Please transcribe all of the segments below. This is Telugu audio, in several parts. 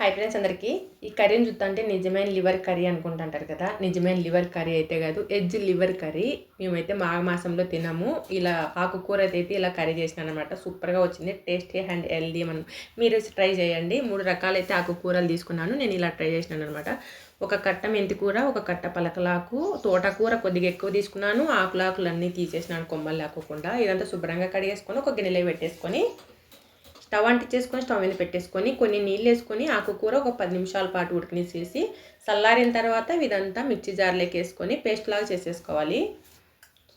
హై ఫ్రెండ్స్ అందరికీ. ఈ కర్రీని చూస్తుంటే నిజమైన లివర్ కర్రీ అనుకుంటుంటారు కదా. నిజమైన లివర్ కర్రీ అయితే కాదు ఎజ్ లివర్ కర్రీ. మేమైతే మాఘ మాసంలో తినము. ఇలా ఆకుకూర అయితే ఇలా కర్రీ చేసినాను అనమాట సూపర్గా వచ్చింది. టేస్టీ అండ్ హెల్దీ మనం. మీరు ట్రై చేయండి. మూడు రకాలైతే ఆకుకూరలు తీసుకున్నాను. నేను ఇలా ట్రై చేసినాను అనమాట ఒక కట్ట మెంతికూర ఒక కట్ట పలకలాకు తోటకూర కొద్దిగా ఎక్కువ తీసుకున్నాను. ఆకులాకులు అన్నీ తీసేసినాను కొమ్మలు లేకోకుండా ఇదంతా శుభ్రంగా కడిగేసుకొని ఒక గిన్నెలో పెట్టేసుకొని స్టవ్ అంటించేసుకొని స్టవ్ మీద పెట్టేసుకొని కొన్ని నీళ్ళు వేసుకొని ఆకుకూర ఒక పది నిమిషాల పాటు ఉడికినేసేసి చల్లారిన తర్వాత ఇదంతా మిర్చి జార్లోకి వేసుకొని పేస్ట్ లాగా చేసేసుకోవాలి.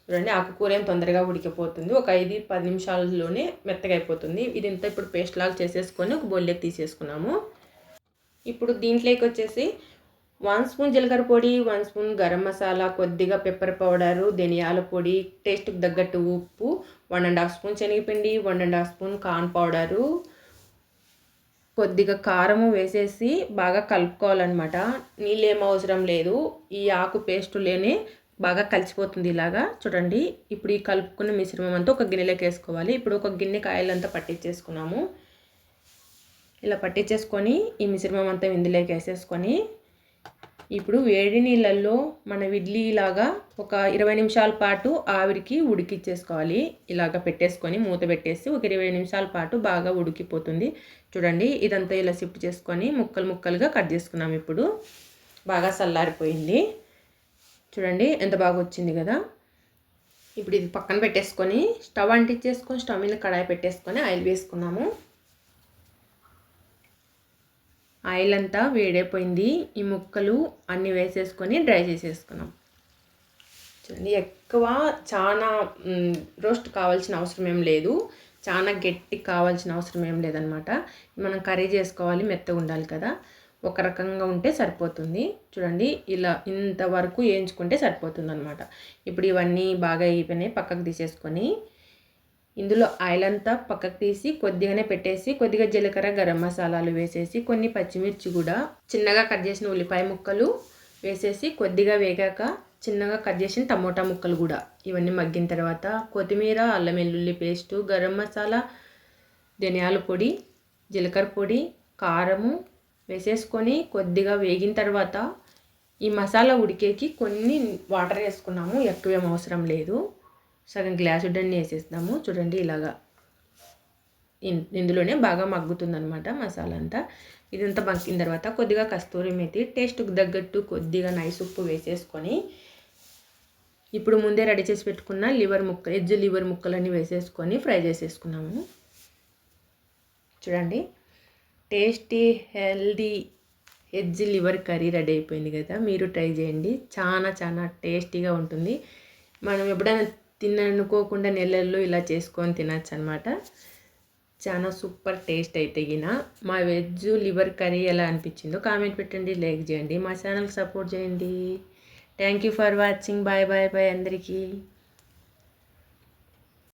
చూడండి ఆకుకూర ఏం తొందరగా ఉడికిపోతుంది. ఒక ఐదు పది నిమిషాల్లోనే మెత్తగా అయిపోతుంది. ఇంత ఇప్పుడు పేస్ట్ లాగా చేసేసుకొని ఒక బొల్లెకి తీసేసుకున్నాము. ఇప్పుడు దీంట్లోకి వచ్చేసి వన్ స్పూన్ జీలకర్ర పొడి వన్ స్పూన్ గరం మసాలా కొద్దిగా పెప్పర్ పౌడరు ధనియాల పొడి టేస్ట్కి తగ్గట్టు ఉప్పు వన్ అండ్ హాఫ్ స్పూన్ శనగపిండి one and half spoon corn powder కొద్దిగా కారము వేసేసి బాగా కలుపుకోవాలన్నమాట. నీళ్ళు ఏం అవసరం లేదు. ఈ ఆకు పేస్టులోనే బాగా కలిసిపోతుంది ఇలాగా. చూడండి ఇప్పుడు ఈ కలుపుకున్న మిశ్రమం అంతా ఒక గిన్నెలోకి వేసుకోవాలి. ఇప్పుడు ఒక గిన్నె కాయలంతా పట్టించేసుకున్నాము. ఇలా పట్టించేసుకొని ఈ మిశ్రమం అంతా ఇందులోకి వేసేసుకొని ఇప్పుడు వేడి నీళ్ళల్లో మన ఇడ్లీ ఇలాగా ఒక ఇరవై నిమిషాల పాటు ఆవిరికి ఉడికిచ్చేసుకోవాలి. ఇలాగ పెట్టేసుకొని మూత పెట్టేసి ఒక ఇరవై నిమిషాల పాటు బాగా ఉడికిపోతుంది. చూడండి ఇదంతా ఇలా షిఫ్ట్ చేసుకొని ముక్కలు ముక్కలుగా కట్ చేసుకున్నాం ఇప్పుడు. బాగా చల్లారిపోయింది. చూడండి ఎంత బాగా వచ్చింది కదా. ఇప్పుడు ఇది పక్కన పెట్టేసుకొని స్టవ్ అంటించేసుకొని స్టవ్ మీద కడాయి పెట్టేసుకొని ఆయిల్ వేసుకున్నాము. ఆయిల్ అంతా వేడైపోయింది. ఈ ముక్కలు అన్నీ వేసేసుకొని డ్రై చేసేసుకున్నాం. చూడండి ఎక్కువ చాలా రోస్ట్ కావాల్సిన అవసరం ఏం లేదు. చాలా గట్టి కావాల్సిన అవసరం ఏం లేదనమాట మనం కర్రీ చేసుకోవాలి మెత్తగా ఉండాలి కదా. ఒక రకంగా ఉంటే సరిపోతుంది. చూడండి ఇలా ఇంతవరకు వేయించుకుంటే సరిపోతుంది అనమాట ఇప్పుడు ఇవన్నీ బాగా అయిపోయినాయి పక్కకు తీసేసుకొని ఇందులో ఆయిల్ అంతా పక్కకు తీసి కొద్దిగానే పెట్టేసి కొద్దిగా జీలకర్ర గరం మసాలాలు వేసేసి కొన్ని పచ్చిమిర్చి కూడా చిన్నగా కట్ చేసిన ఉల్లిపాయ ముక్కలు వేసేసి కొద్దిగా వేగాక చిన్నగా కట్ చేసిన టమోటా ముక్కలు కూడా. ఇవన్నీ మగ్గిన తర్వాత కొత్తిమీర అల్లం వెల్లుల్లి పేస్టు గరం మసాలా ధనియాల పొడి జీలకర్ర పొడి కారము వేసేసుకొని కొద్దిగా వేగిన తర్వాత ఈ మసాలా ఉడికేకి కొన్ని వాటర్ వేసుకున్నాము ఎక్కువేం అవసరం లేదు. సగం గ్లాస్ ఉడ్డని వేసేస్తాము. చూడండి ఇలాగా ఇందులోనే బాగా మగ్గుతుందనమాట మసాలా అంతా. ఇదంతా మగ్గిన తర్వాత కొద్దిగా కస్తూరి మెతి టేస్ట్కి తగ్గట్టు కొద్దిగా నైస్ ఉప్పు వేసేసుకొని ఇప్పుడు ముందే రెడీ చేసి పెట్టుకున్న లివర్ ముక్క ఎజ్జు లివర్ ముక్కలన్నీ వేసేసుకొని ఫ్రై చేసేసుకున్నాము. చూడండి tasty healthy egg liver curry ready అయిపోయింది కదా. మీరు ట్రై చేయండి. చాలా చాలా టేస్టీగా ఉంటుంది. మనం ఎప్పుడైనా తిననుకోకుండా నెలల్లో ఇలా చేసుకొని తినచ్చు అనమాట చాలా సూపర్ టేస్ట్ అయితే గిన. మా వెజ్ లివర్ కర్రీ ఎలా అనిపించిందో కామెంట్ పెట్టండి లైక్ చేయండి మా ఛానల్ సపోర్ట్ చేయండి. Thank you for watching. Bye bye bye అందరికీ.